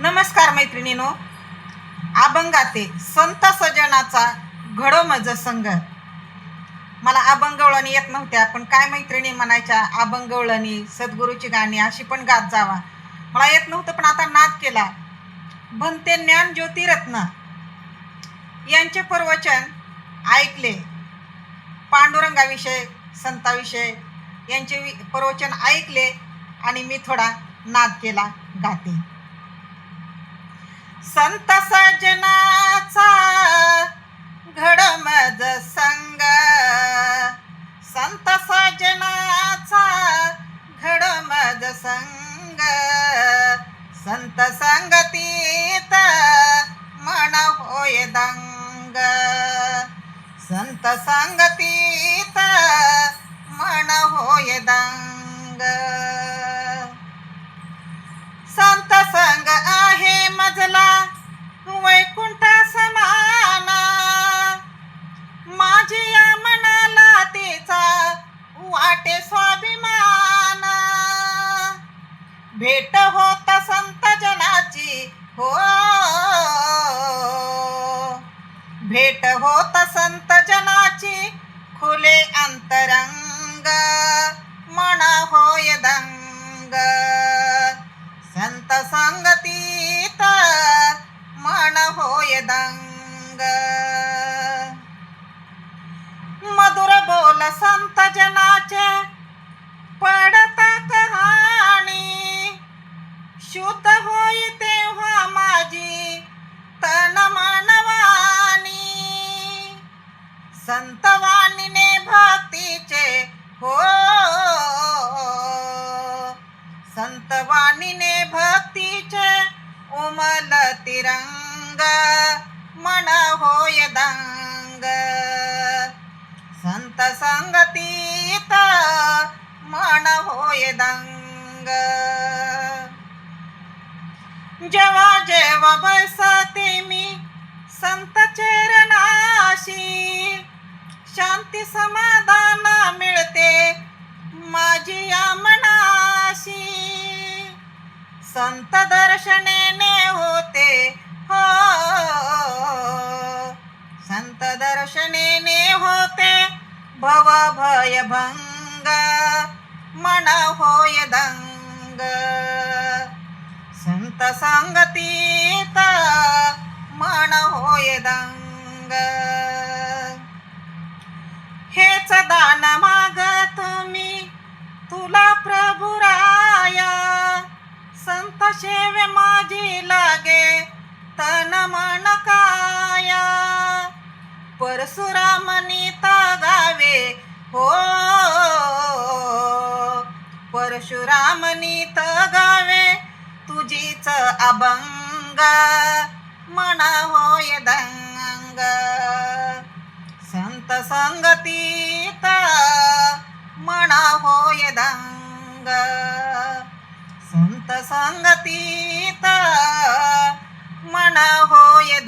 नमस्कार मैत्रिणीनो. अभंगाते संत सजनाचा घडो मज संग मला अभंगवळणी येत नव्हत्या पण काय मैत्रिणी म्हणायच्या? अभंगवळणी सद्गुरूची गाणी अशी पण गात जावा. मला येत नव्हतं पण आता नाद केला. भंते ज्ञान ज्योतिरत्न. यांचे प्रवचन ऐकले. पांडुरंगाविषयी संताविषयी यांचे वि- प्रवचन ऐकले आणि मी थोडा नाद केला गाते. संत सजनाचा घडमज संग. संत सजनाचा घडमज संग. संत संगतीत मन होय दंग. संत संगतीत मन होय दंग. संत संग भेट होत संत जनाची. हो. भेट होत संत जनाची. खुले अंतरंग. मन होय दंग. संत संगतीत मन होय दंग. मधुर बोल संत संतवाणीने भक्तीचे हो. संतवाणीने भक्तीचे उमल तिरंग मन होय दंग संत संगतीत मन होय दंग जेव्हा जेव्हा बैसा शांती समाधान मिळते. माझी या मनाशी संत दर्शनेने होते. हो संत दर्शनेने होते. भव भय भंग मन होय दंग. संत संगतीत मन होय दंग. मला माग तुम्ही तुला तुला प्रभुराया संत शेवे माझी लागे. तन मन काया. परशुरामनीत गावे. हो. परशुरामनीत गावे. तुझीच अभंग. मना होय दंग. संत संगती मन होय दंग. संत संगतीत मन होय दंग